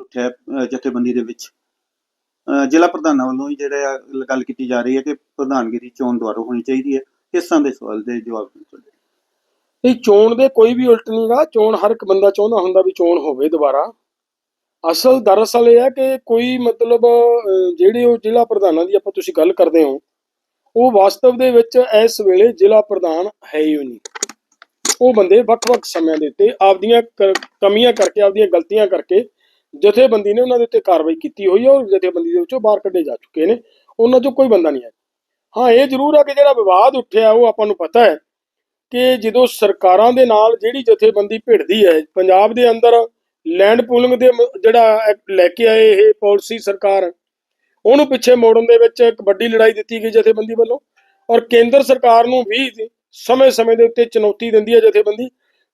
ਉੱਠਿਆ ਜਥੇਬੰਦੀ ਦੇ ਵਿੱਚ। ਜ਼ਿਲ੍ਹਾ ਪ੍ਰਧਾਨਾਂ ਵੱਲੋਂ ਹੀ ਜਿਹੜਾ ਗੱਲ ਕੀਤੀ ਜਾ ਰਹੀ ਹੈ ਕਿ ਪ੍ਰਧਾਨਗੀ ਚੋਣ ਦੁਆਰਾ ਹੋਣੀ ਚਾਹੀਦੀ ਹੈ। ਕਿਸ ਦੇ ਸਵਾਲ ਦੇ ਜਵਾਬ ਦਿਓ ਇਹ ਚੋਣ ਦੇ ਕੋਈ ਵੀ ਉਲਟ ਨਹੀਂਗਾ ਚੋਣ ਹਰ ਇੱਕ ਬੰਦਾ ਚਾਹੁੰਦਾ ਹੁੰਦਾ ਵੀ ਚੋਣ ਹੋਵੇ ਦੁਬਾਰਾ। ਅਸਲ ਦਰਅਸਲ ਇਹ ਹੈ ਕਿ ਕੋਈ ਮਤਲਬ ਅਹ, ਜਿਹੜੇ ਉਹ ਜ਼ਿਲ੍ਹਾ ਪ੍ਰਧਾਨਾਂ ਦੀ ਆਪਾਂ ਤੁਸੀਂ ਗੱਲ ਕਰਦੇ ਹੋ ਉਹ ਵਾਸਤਵ ਦੇ ਵਿੱਚ ਇਸ ਵੇਲੇ ਜ਼ਿਲ੍ਹਾ ਪ੍ਰਧਾਨ ਹੈ ਹੀ ਨਹੀਂ। ਉਹ ਬੰਦੇ ਵੱਖ-ਵੱਖ ਸਮਿਆਂ ਦੇ ਉੱਤੇ ਆਪਦੀਆਂ ਕਮੀਆਂ ਕਰਕੇ ਆਪਦੀਆਂ ਗਲਤੀਆਂ ਕਰਕੇ ਜਥੇਬੰਦੀ ਨੇ ਉਹਨਾਂ ਦੇ ਉੱਤੇ ਕਾਰਵਾਈ ਕੀਤੀ ਹੋਈ ਹੈ ਔਰ ਜਥੇਬੰਦੀ ਦੇ ਵਿੱਚੋਂ ਬਾਹਰ ਕੱਢੇ ਜਾ ਚੁੱਕੇ ਨੇ। ਉਹਨਾਂ 'ਚੋਂ ਕੋਈ ਬੰਦਾ ਨਹੀਂ ਹੈ ਹਾਂ, ਇਹ ਜ਼ਰੂਰ ਹੈ ਕਿ ਜਿਹੜਾ ਵਿਵਾਦ ਉੱਠਿਆ ਉਹ ਆਪਾਂ ਨੂੰ ਪਤਾ ਹੈ ਕਿ ਜਦੋਂ ਸਰਕਾਰਾਂ ਦੇ ਨਾਲ ਜਿਹੜੀ ਜਥੇਬੰਦੀ ਭਿੜਦੀ ਹੈ, ਪੰਜਾਬ ਦੇ ਅੰਦਰ ਲੈਂਡ ਪੂਲਿੰਗ ਦੇ ਜਿਹੜਾ ਐਕਟ ਲੈ ਕੇ ਆਏ ਇਹ ਪਾਲਿਸੀ ਸਰਕਾਰ, ਉਹਨੂੰ ਪਿੱਛੇ ਮੋੜਨ ਦੇ ਵਿੱਚ ਇੱਕ ਵੱਡੀ ਲੜਾਈ ਦਿੱਤੀ ਗਈ ਜਥੇਬੰਦੀ ਵੱਲੋਂ ਔਰ ਕੇਂਦਰ ਸਰਕਾਰ ਨੂੰ ਵੀ ਸਮੇਂ-ਸਮੇਂ ਦੇ ਉੱਤੇ ਚੁਣੌਤੀ ਦਿੰਦੀ ਹੈ ਜਥੇਬੰਦੀ।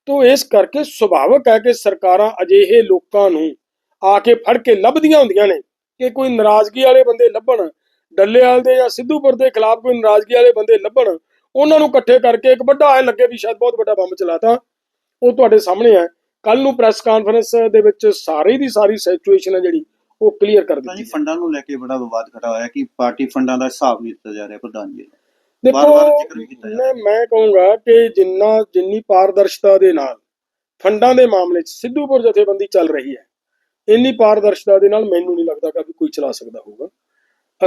ਤੋਂ ਇਸ ਕਰਕੇ ਸੁਭਾਵਕ ਹੈ ਕਿ ਸਰਕਾਰਾਂ ਅਜਿਹੇ ਲੋਕਾਂ ਨੂੰ ਆ ਕੇ ਫੜ ਕੇ ਲੱਭਦੀਆਂ ਹੁੰਦੀਆਂ ਨੇ ਕਿ ਕੋਈ ਨਾਰਾਜ਼ਗੀ ਵਾਲੇ ਬੰਦੇ ਲੱਭਣ ਡੱਲੇਵਾਲ ਦੇ ਜਾਂ ਸਿੱਧੂਪੁਰ ਦੇ ਖਿਲਾਫ ਕੋਈ ਨਾਰਾਜ਼ਗੀ ਵਾਲੇ ਬੰਦੇ ਲੱਭਣ ਉਹਨਾਂ ਨੂੰ ਇਕੱਠੇ ਕਰਕੇ ਇੱਕ ਵੱਡਾ ਐ ਲੱਗੇ ਵੀ ਸ਼ਾਇਦ ਬਹੁਤ ਵੱਡਾ ਬੰਬ ਚਲਾਤਾ। ਉਹ ਤੁਹਾਡੇ ਸਾਹਮਣੇ ਹੈ। ਕੱਲ ਨੂੰ ਪ੍ਰੈਸ ਕਾਨਫਰੰਸ ਦੇ ਵਿੱਚ ਸਾਰੀ ਦੀ ਸਾਰੀ ਸਿਚੁਏਸ਼ਨ ਹੈ ਜਿਹੜੀ ਉਹ ਕਲੀਅਰ ਕਰ ਤਾਂ ਜੀ ਦਿੱਤੀ ਫੰਡਾਂ ਨੂੰ ਲੈ ਕੇ ਬੜਾ ਵਿਵਾਦ ਖੜਾ ਹੋਇਆ ਕਿ ਪਾਰਟੀ ਫੰਡਾਂ ਦਾ ਹਿਸਾਬ ਨਹੀਂ ਦਿੱਤਾ ਜਾ ਰਿਹਾ ਪ੍ਰਧਾਨ ਜੀ। ਦੇਖੋ ਮੈਂ ਮੈਂ ਕਹੂੰਗਾ ਕਿ ਜਿੰਨਾ ਜਿੰਨੀ ਪਾਰਦਰਸ਼ਤਾ ਦੇ ਨਾਲ ਫੰਡਾਂ ਦੇ ਮਾਮਲੇ 'ਚ ਸਿੱਧੂਪੁਰ ਜਥੇਬੰਦੀ ਚੱਲ ਰਹੀ ਹੈ ਇੰਨੀ ਪਾਰਦਰਸ਼ਤਾ ਦੇ ਨਾਲ ਮੈਨੂੰ ਨਹੀਂ ਲੱਗਦਾ ਕਿ ਕੋਈ ਚਲਾ ਸਕਦਾ ਹੋਊਗਾ।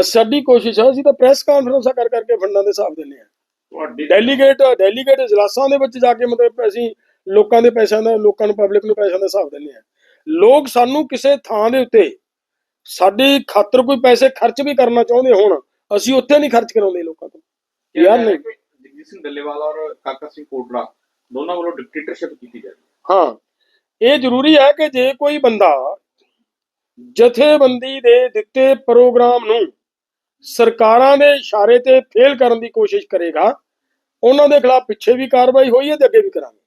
ਸਾਡੀ ਕੋਸ਼ਿਸ਼ ਹੈ ਅਸੀਂ ਤਾਂ ਪ੍ਰੈਸ ਕਾਨਫਰੰਸਾਂ ਕਰ ਕਰਕੇ ਫੰਡਾਂ ਦੇ ਹਿਸਾਬ ਦਿੰਦੇ ਹਾਂ ਤੁਹਾਡੀ ਡੈਲੀਗੇਟ ਡੈਲੀਗੇਟ ਇਜਲਾਸਾਂ ਦੇ ਵਿੱਚ ਜਾ ਕੇ ਮਤਲਬ ਅਸੀਂ ਲੋਕਾਂ ਦੇ ਪੈਸਿਆਂ ਦਾ ਲੋਕਾਂ ਨੂੰ ਪਬਲਿਕ ਨੂੰ ਪੈਸਿਆਂ ਦਾ ਹਿਸਾਬ ਦਿੰਦੇ ਆ। ਲੋਕ ਸਾਨੂੰ ਕਿਸੇ ਥਾਂ ਦੇ ਉੱਤੇ ਸਾਡੀ ਖਾਤਰ ਕੋਈ ਪੈਸੇ ਖਰਚ ਵੀ ਕਰਨਾ ਚਾਹੁੰਦੇ ਹੋਣ ਅਸੀਂ ਉੱਥੇ ਨਹੀਂ ਖਰਚ ਕਰਾਉਂਦੇ ਲੋਕਾਂ ਤੋਂ। ਯਾਰ ਨਹੀਂ। ਜਗਜੀਤ ਸਿੰਘ ਡੱਲੇਵਾਲ ਔਰ ਕਾਕਾ ਸਿੰਘ ਕੋਟੜਾ ਦੋਨਾਂ ਵੱਲੋਂ ਡਿਕਟੇਟਰਸ਼ਿਪ ਕੀਤੀ ਜਾ ਰਹੀ ਹਾਂ। ਇਹ ਜ਼ਰੂਰੀ ਹੈ ਕਿ ਜੇ ਕੋਈ ਬੰਦਾ ਜਥੇਬੰਦੀ ਦੇ ਦਿੱਤੇ ਪ੍ਰੋਗਰਾਮ ਨੂੰ ਸਰਕਾਰਾਂ ਦੇ ਇਸ਼ਾਰੇ ਤੇ ਫੇਲ ਕਰਨ ਦੀ ਕੋਸ਼ਿਸ਼ ਕਰੇਗਾ ਉਹਨਾਂ ਦੇ ਖਿਲਾਫ ਪਿੱਛੇ ਵੀ ਕਾਰਵਾਈ ਹੋਈ ਹੈ ਤੇ ਅੱਗੇ ਵੀ ਕਰਾਂਗੇ।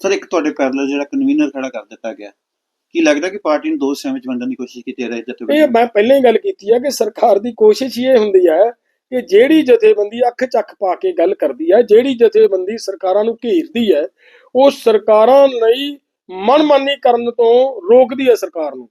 ਸਰ ਇੱਕ ਤੁਹਾਡੇ ਪੈਰਲਲ ਜਿਹੜਾ ਕਨਵੀਨਰ ਖੜਾ ਕਰ ਦਿੱਤਾ ਗਿਆ ਕੀ ਲੱਗਦਾ ਕਿ ਪਾਰਟੀ ਨੂੰ ਦੋ ਹਿੱਸਿਆਂ ਵਿੱਚ ਵੰਡਣ ਦੀ ਕੋਸ਼ਿਸ਼ ਕੀਤੀ ਜਾ ਰਹੀ ਹੈ ਇਹ ਜਥੇਬੰਦੀ ਮੈਂ ਪਹਿਲਾਂ ਹੀ ਗੱਲ ਕੀਤੀ ਹੈ ਕਿ ਸਰਕਾਰ ਦੀ ਕੋਸ਼ਿਸ਼ ਇਹ ਹੁੰਦੀ ਹੈ ਕਿ ਜਿਹੜੀ ਜਥੇਬੰਦੀ ਅੱਖ ਚੱਕ ਪਾ ਕੇ ਗੱਲ ਕਰਦੀ ਹੈ ਜਿਹੜੀ ਜਥੇਬੰਦੀ ਸਰਕਾਰਾਂ ਨੂੰ ਘੇਰਦੀ ਹੈ ਉਹ ਸਰਕਾਰਾਂ ਲਈ ਮਨਮਾਨੀ ਕਰਨ ਤੋਂ ਰੋਕਦੀ ਹੈ ਸਰਕਾਰ ਨੂੰ।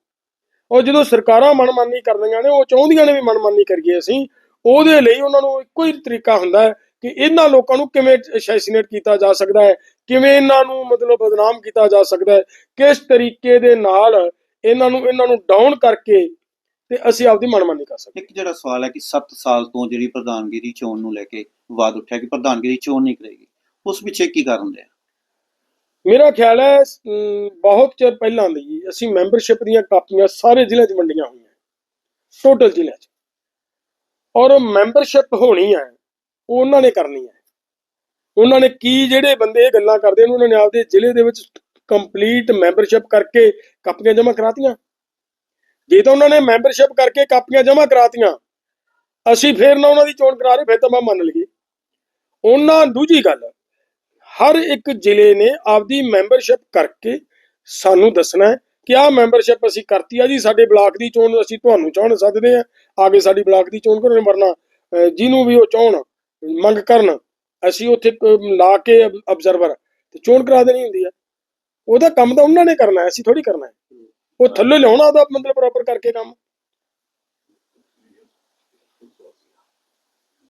ਉਹ ਜਦੋਂ ਸਰਕਾਰਾਂ ਮਨਮਾਨੀ ਕਰਦੀਆਂ ਨੇ, ਉਹ ਚਾਹੁੰਦੀਆਂ ਨੇ ਵੀ ਮਨਮਾਨੀ ਕਰੀਏ ਅਸੀਂ, ਉਹਦੇ ਲਈ ਉਹਨਾਂ ਨੂੰ ਇੱਕੋ ਹੀ ਤਰੀਕਾ ਹੁੰਦਾ ਹੈ ਕਿ ਇਹਨਾਂ ਲੋਕਾਂ ਨੂੰ ਕਿਵੇਂ ਅਸੈਸੀਨੇਟ ਕੀਤਾ ਜਾ ਸਕਦਾ ਹੈ, ਕਿਵੇਂ ਇਹਨਾਂ ਨੂੰ ਮਤਲਬ ਬਦਨਾਮ ਕੀਤਾ ਜਾ ਸਕਦਾ ਹੈ, ਕਿਸ ਤਰੀਕੇ ਦੇ ਨਾਲ ਇਹਨਾਂ ਨੂੰ ਇਹਨਾਂ ਨੂੰ ਡਾਊਨ ਕਰਕੇ ਤੇ ਅਸੀਂ ਆਪਦੀ ਮਨਮਾਨੀ ਕਰ ਸਕਦੇ ਇੱਕ ਜਿਹੜਾ ਸਵਾਲ ਹੈ ਕਿ 7 ਸਾਲ ਤੋਂ ਜਿਹੜੀ ਪ੍ਰਧਾਨਗੀ ਦੀ ਚੋਣ ਨੂੰ ਲੈ ਕੇ ਵਿਵਾਦ ਉੱਠਿਆ ਕਿ ਪ੍ਰਧਾਨਗੀ ਦੀ ਚੋਣ ਨਹੀਂ ਕਰੇਗੀ, ਉਸ ਪਿੱਛੇ ਕੀ ਕਾਰਨ ਰਿਹਾ? ਮੇਰਾ ਖਿਆਲ ਹੈ ਬਹੁਤ ਚਿਰ ਪਹਿਲਾਂ ਦੀ ਅਸੀਂ ਮੈਂਬਰਸ਼ਿਪ ਦੀਆਂ ਕਾਪੀਆਂ ਸਾਰੇ ਜ਼ਿਲ੍ਹਿਆਂ 'ਚ ਵੰਡੀਆਂ ਹੋਈਆਂ ਟੋਟਲ ਜ਼ਿਲ੍ਹਿਆਂ 'ਚ। ਔਰ ਮੈਂਬਰਸ਼ਿਪ ਹੋਣੀ ਹੈ ਉਹ ਉਹਨਾਂ ਨੇ ਕਰਨੀ ਹੈ। ਉਹਨਾਂ ਨੇ ਕੀ, ਜਿਹੜੇ ਬੰਦੇ ਇਹ ਗੱਲਾਂ ਕਰਦੇ ਨੇ, ਉਹਨਾਂ ਨੇ ਆਪਦੇ ਜ਼ਿਲ੍ਹੇ ਦੇ ਵਿੱਚ ਕੰਪਲੀਟ ਮੈਂਬਰਸ਼ਿਪ ਕਰਕੇ ਕਾਪੀਆਂ ਜਮ੍ਹਾਂ ਕਰਾਤੀਆਂ। ਜੇ ਤਾਂ ਉਹਨਾਂ ਨੇ ਮੈਂਬਰਸ਼ਿਪ ਕਰਕੇ ਕਾਪੀਆਂ ਜਮ੍ਹਾਂ ਕਰਾਤੀਆਂ, ਅਸੀਂ ਫੇਰ ਨਾ ਉਹਨਾਂ ਦੀ ਚੋਣ ਕਰਾ ਰਹੇ, ਫਿਰ ਤਾਂ ਮੈਂ ਮੰਨ ਲਈਏ। ਉਹਨਾਂ ਦੂਜੀ ਗੱਲ ਹਰ ਇੱਕ ਜ਼ਿਲ੍ਹੇ ਨੇ ਆਪਦੀ ਮੈਂਬਰਸ਼ਿਪ ਕਰਕੇ ਸਾਨੂੰ ਦੱਸਣਾ ਹੈ ਕਿ ਆਹ ਮੈਂਬਰਸ਼ਿਪ ਅਸੀਂ ਕਰਤੀ ਆ ਜੀ, ਸਾਡੇ ਬਲਾਕ ਦੀ ਚੋਣ ਅਸੀਂ ਤੁਹਾਨੂੰ ਚਾਹਣ ਸੱਦਦੇ ਆ ਆਗੇ ਸਾਡੀ ਬਲਾਕ ਦੀ ਚੋਣ ਕਰਨ ਵਰਨਾ ਜਿਹਨੂੰ ਵੀ ਉਹ ਚਾਹਣ ਮੰਗ ਕਰਨ, ਅਸੀਂ ਉੱਥੇ ਲਾ ਕੇ ਅਬਜ਼ਰਵਰ ਤੇ ਚੋਣ ਕਰਾ ਦੇਣੀ ਹੁੰਦੀ ਆ। ਉਹਦਾ ਕੰਮ ਤਾਂ ਉਹਨਾਂ ਨੇ ਕਰਨਾ ਹੈ, ਅਸੀਂ ਥੋੜੀ ਕਰਨਾ ਹੈ। ਉਹ ਥੱਲੇ ਲਿਆਉਣਾ ਉਹਦਾ ਮਤਲਬ ਪ੍ਰੋਪਰ ਕਰਕੇ ਕੰਮ।